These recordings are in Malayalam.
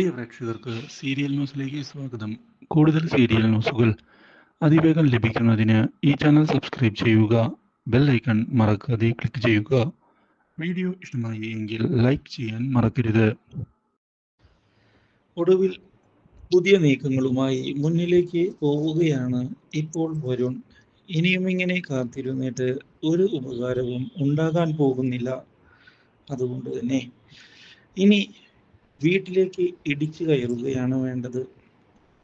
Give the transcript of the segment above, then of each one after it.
പ്രിയ പ്രേക്ഷകർക്ക് സീരിയൽ ന്യൂസിലേക്ക് സ്വാഗതം. കൂടുതൽ സീരിയൽ ന്യൂസുകൾ അതിവേഗം ലഭിക്കുന്നതിന് ഈ ചാനൽ സബ്സ്ക്രൈബ് ചെയ്യുക ബെൽ ഐക്കൺ മറക്കാതെ ക്ലിക്ക് ചെയ്യുക. വീഡിയോ ഇഷ്ടമായി എങ്കിൽ ലൈക്ക് ചെയ്യാൻ മറക്കരുത്. ഒടുവിൽ പുതിയ നീക്കങ്ങളുമായി മുന്നിലേക്ക് പോവുകയാണ് ഇപ്പോൾ വരുൺ. ഇനിയും ഇങ്ങനെ കാത്തിരുന്നിട്ട് ഒരു ഉപകാരവും ഉണ്ടാകാൻ പോകുന്നില്ല. അതുകൊണ്ട് തന്നെ ഇനി വീട്ടിലേക്ക് ഇടിച്ചു കയറുകയാണ് വേണ്ടത്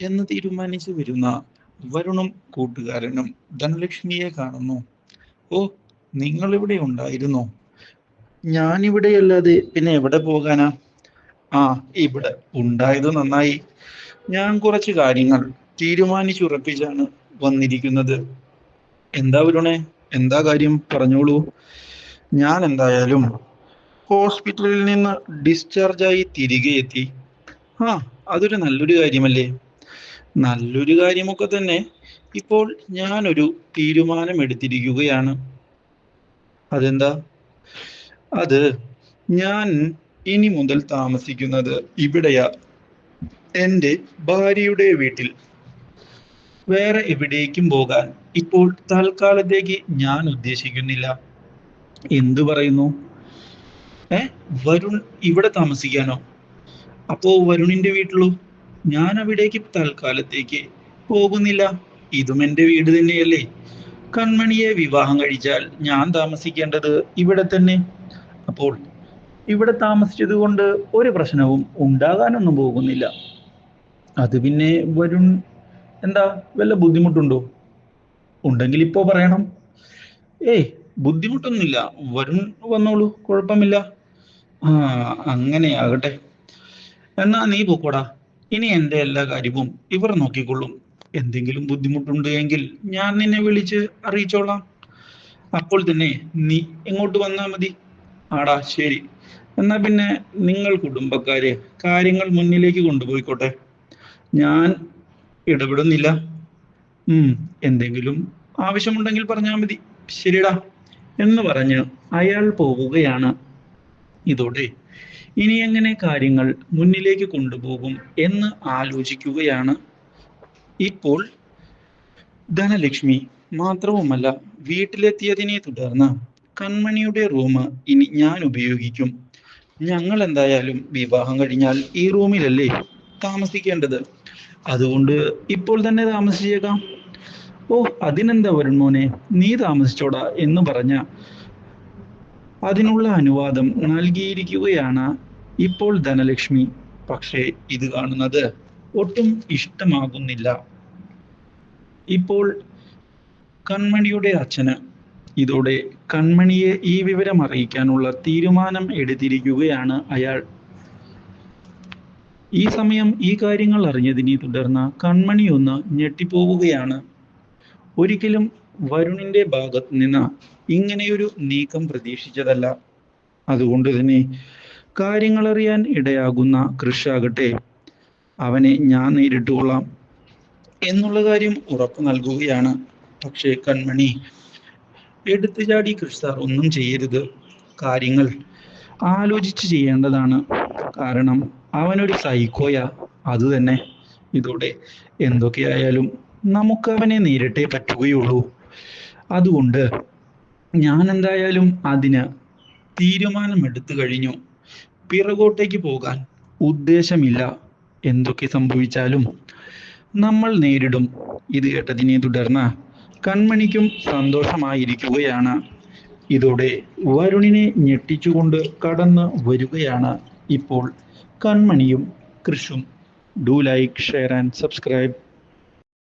എന്ന് തീരുമാനിച്ചു വരുന്ന വരുണും കൂട്ടുകാരനും ധനലക്ഷ്മിയെ കാണുന്നു. ഓ നിങ്ങൾ ഇവിടെ ഉണ്ടായിരുന്നോ? ഞാനിവിടെയല്ലാതെ പിന്നെ എവിടെ പോകാനാ? ആ ഇവിടെ ഉണ്ടായത് നന്നായി. ഞാൻ കുറച്ച് കാര്യങ്ങൾ തീരുമാനിച്ചുറപ്പിച്ചാണ് വന്നിരിക്കുന്നത്. എന്താ വരുണേ? എന്താ കാര്യം? പറഞ്ഞോളൂ. ഞാൻ എന്തായാലും ഹോസ്പിറ്റലിൽ നിന്ന് ഡിസ്ചാർജായി തിരികെ എത്തി. ആ അതൊരു നല്ലൊരു കാര്യമല്ലേ? നല്ലൊരു കാര്യമൊക്കെ തന്നെ. ഇപ്പോൾ ഞാനൊരു തീരുമാനം എടുത്തിരിക്കുകയാണ് അതെന്താ? അത് ഞാൻ ഇനി മുതൽ താമസിക്കുന്നത് ഇവിടെയാ. എന്റെ ഭാര്യയുടെ വീട്ടിൽ. വേറെ എവിടേക്കും പോകാൻ ഇപ്പോൾ തൽക്കാലത്തേക്ക് ഞാൻ ഉദ്ദേശിക്കുന്നില്ല. എന്തു പറയുന്നു? ഏ? വരുൺ ഇവിടെ താമസിക്കാനോ? അപ്പോ വരുണിന്റെ വീട്ടിലോ? ഞാൻ അവിടേക്ക് തൽക്കാലത്തേക്ക് പോകുന്നില്ല. ഇതും എന്റെ വീട് തന്നെയല്ലേ. കൺമണിയെ വിവാഹം കഴിച്ചാൽ ഞാൻ താമസിക്കേണ്ടത് ഇവിടെ തന്നെ. അപ്പോൾ ഇവിടെ താമസിച്ചത് കൊണ്ട് ഒരു പ്രശ്നവും ഉണ്ടാകാനൊന്നും പോകുന്നില്ല. അത് പിന്നെ വരുൺ എന്താ വല്ല ബുദ്ധിമുട്ടുണ്ടോ? ഉണ്ടെങ്കിൽ ഇപ്പോ പറയണം. ഏയ് ബുദ്ധിമുട്ടൊന്നുമില്ല. വരുൺ വന്നോളൂ കുഴപ്പമില്ല. ആ അങ്ങനെയാകട്ടെ എന്നാ നീ പോക്കോടാ. ഇനി എന്റെ എല്ലാ കാര്യവും ഇവർ നോക്കിക്കൊള്ളും. എന്തെങ്കിലും ബുദ്ധിമുട്ടുണ്ട് എങ്കിൽ ഞാൻ നിന്നെ വിളിച്ച് അറിയിച്ചോളാം. അപ്പോൾ തന്നെ നീ ഇങ്ങോട്ട് വന്നാ മതി. ആടാ ശരി. എന്നാ പിന്നെ നിങ്ങൾ കുടുംബക്കാര് കാര്യങ്ങൾ മുന്നിലേക്ക് കൊണ്ടുപോയിക്കോട്ടെ. ഞാൻ ഇടപെടുന്നില്ല. ഉം എന്തെങ്കിലും ആവശ്യമുണ്ടെങ്കിൽ പറഞ്ഞാൽ മതി. ശരിടാ എന്ന് പറഞ്ഞ് അയാൾ പോവുകയാണ്. ഇതോടെ. ഇനി എങ്ങനെ കാര്യങ്ങൾ മുന്നിലേക്ക് കൊണ്ടുപോകും എന്ന് ആലോചിക്കുകയാണ്. ഇപ്പോൾ ധനലക്ഷ്മി മാത്രവുമല്ല വീട്ടിലെത്തിയതിനെ തുടർന്ന് കൺമണിയുടെ റൂം ഇനി ഞാൻ ഉപയോഗിക്കും. ഞങ്ങൾ എന്തായാലും വിവാഹം കഴിഞ്ഞാൽ ഈ റൂമിലല്ലേ താമസിക്കേണ്ടത്? അതുകൊണ്ട് ഇപ്പോൾ തന്നെ താമസിച്ചേക്കാം. ഓ അതിനെന്താ വരുൺ മോനെ? നീ താമസിച്ചോടാ എന്ന് പറഞ്ഞ അതിനുള്ള അനുവാദം നൽകിയിരിക്കുകയാണ് ഇപ്പോൾ ധനലക്ഷ്മി. പക്ഷേ ഇത് കാണുന്നത് ഒട്ടും ഇഷ്ടമാകുന്നില്ല. ഇപ്പോൾ കൺമണിയുടെ അച്ഛന് ഇതോടെ കൺമണിയെ ഈ വിവരം അറിയിക്കാനുള്ള തീരുമാനം എടുത്തിരിക്കുകയാണ് അയാൾ. ഈ സമയം ഈ കാര്യങ്ങൾ അറിഞ്ഞതിനെ തുടർന്ന് കൺമണി ഒന്ന് ഞെട്ടിപ്പോവുകയാണ്. ഒരിക്കലും വരുണിന്റെ ഭാഗത്ത് നിന്ന് ഇങ്ങനെയൊരു നീക്കം പ്രതീക്ഷിച്ചതല്ല. അതുകൊണ്ട് തന്നെ കാര്യങ്ങൾ അറിയാൻ ഇടയാകുന്ന കൃഷാകട്ടെ അവനെ ഞാൻ നേരിട്ടുകൊള്ളാം എന്നുള്ള കാര്യം ഉറപ്പു നൽകുകയാണ്. പക്ഷേ കൺമണി എടുത്തു ചാടി കൃഷ് സാർ ഒന്നും ചെയ്യരുത്. കാര്യങ്ങൾ ആലോചിച്ച് ചെയ്യേണ്ടതാണ്. കാരണം അവനൊരു സൈക്കോയാ അത് തന്നെ ഇതോടെ എന്തൊക്കെയായാലും നമുക്ക് അവനെ നേരിട്ടേ പറ്റുകയുള്ളൂ. അതുകൊണ്ട് ഞാൻ എന്തായാലും അതിന് തീരുമാനമെടുത്തു കഴിഞ്ഞു. പിറകോട്ടേക്ക് പോകാൻ ഉദ്ദേശമില്ല. എന്തൊക്കെ സംഭവിച്ചാലും നമ്മൾ നേരിടും. ഇത് കേട്ടതിനെ തുടർന്ന് കൺമണിക്കും സന്തോഷമായിരിക്കുകയാണ്. ഇതോടെ വരുണിനെ ഞെട്ടിച്ചുകൊണ്ട് കടന്ന് വരികയാണ് ഇപ്പോൾ കൺമണിയും കൃഷും. Do like share and subscribe